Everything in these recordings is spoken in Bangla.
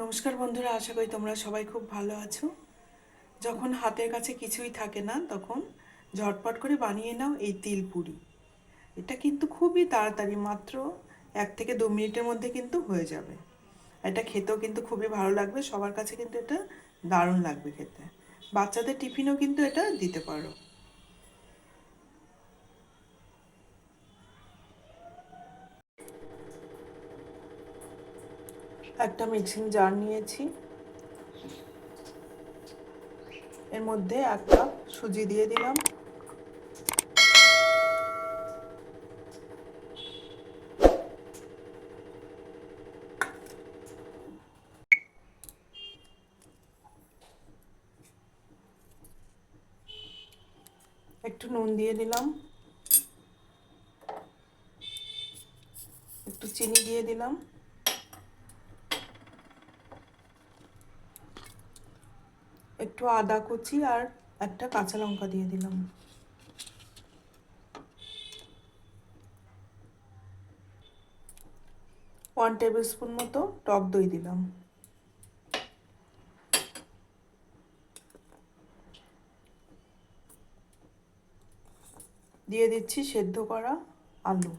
নমস্কার বন্ধুরা, আশা করি তোমরা সবাই খুব ভালো আছো। যখন হাতের কাছে কিছুই থাকে না, তখন ঝটপট করে বানিয়ে নাও এই তিল পুরি। এটা কিন্তু খুবই তাড়াতাড়ি, মাত্র এক থেকে দু মিনিটের মধ্যে কিন্তু হয়ে যাবে। এটা খেতেও কিন্তু খুবই ভালো লাগবে, সবার কাছে কিন্তু এটা দারুণ লাগবে খেতে। বাচ্চাদের টিফিনও কিন্তু এটা দিতে পারো। একটা মিক্সিং জার নিয়েছি। এর মধ্যে এক কাপ সুজি দিয়ে দিলাম। একটু নুন দিয়ে দিলাম। একটু চিনি দিয়ে দিলাম। একটু আদা কুচি আর একটা কাঁচা লঙ্কা দিয়ে দিলাম। ওয়ান টেবিল স্পুন মতো টক দই দিলাম। দিয়ে দিচ্ছি সেদ্ধ করা আলু।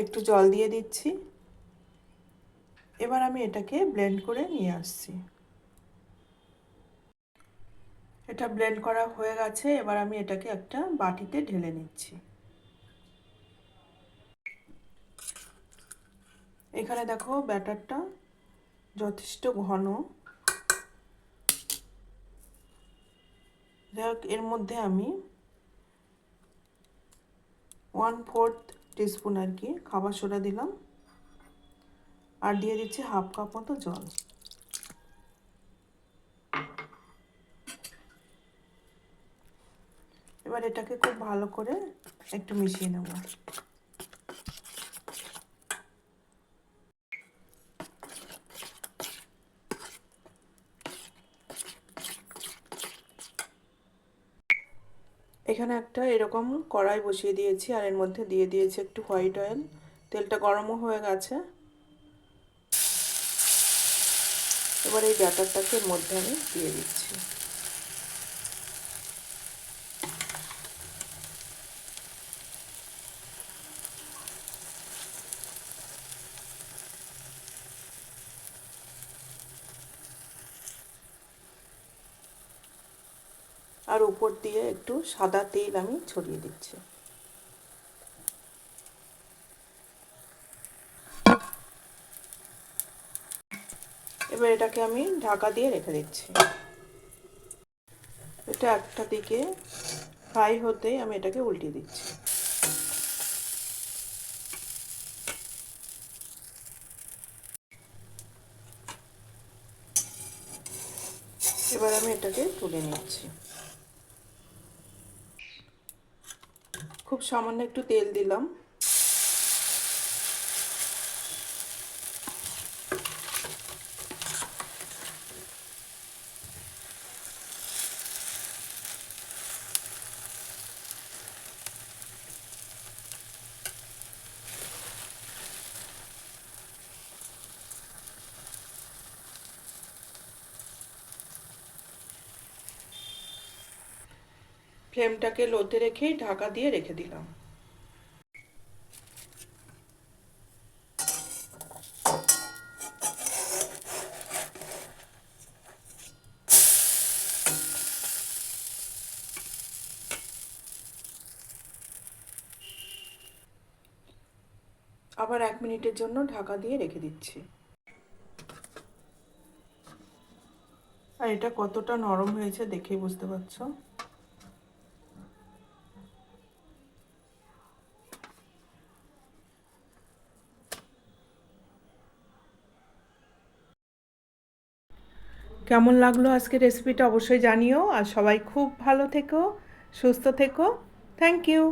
একটু জল দিয়ে দিচ্ছি। এবার আমি এটাকে ব্লেন্ড করে নিয়ে আসছি। এটা ব্লেন্ড করা হয়ে গেছে, এবার আমি এটাকে একটা বাটিতে ঢেলে নিচ্ছি। এখানে দেখো ব্যাটারটা যথেষ্ট ঘন। যাই এর মধ্যে আমি ওয়ান ফোর্থ টিস্পুন আর কি, খাবার সোডা দিলাম। আর দিয়ে দিচ্ছি হাফ কাপ মতো জল। এবার এটাকে খুব ভালো করে একটু মিশিয়ে নেব। এখানে একটা এরকম কড়াই বসিয়ে দিয়েছি, আর এর মধ্যে দিয়ে দিয়েছি একটু হোয়াইট অয়েল তেলটা গরমও হয়ে গেছে। এবার এই ব্যাটারটাকে এর মধ্যে আমি দিয়ে দিচ্ছি। আর উপর দিয়ে একটু সাদা তেল আমি ছড়িয়ে দিচ্ছি। এবার এটাকে আমি ঢাকা দিয়ে রেখে দিচ্ছি। এটা একটা দিকে ফ্রাই হতেই আমি এটাকে উল্টিয়ে দিচ্ছি। এবার আমি এটাকে তুলে নিচ্ছি। খুব সামান্য একটু তেল দিলাম। ফ্লেমটাকে লোতে রেখেই ঢাকা দিয়ে রেখে দিলাম। আবার এক মিনিটের জন্য ঢাকা দিয়ে রেখে দিচ্ছি। আর এটা কতটা নরম হয়েছে দেখেই বুঝতে পারছ? কেমন লাগল আজকে রেসিপিটা অবশ্যই জানিও। আর সবাই খুব ভালো থেকো, সুস্থ থেকো। Thank you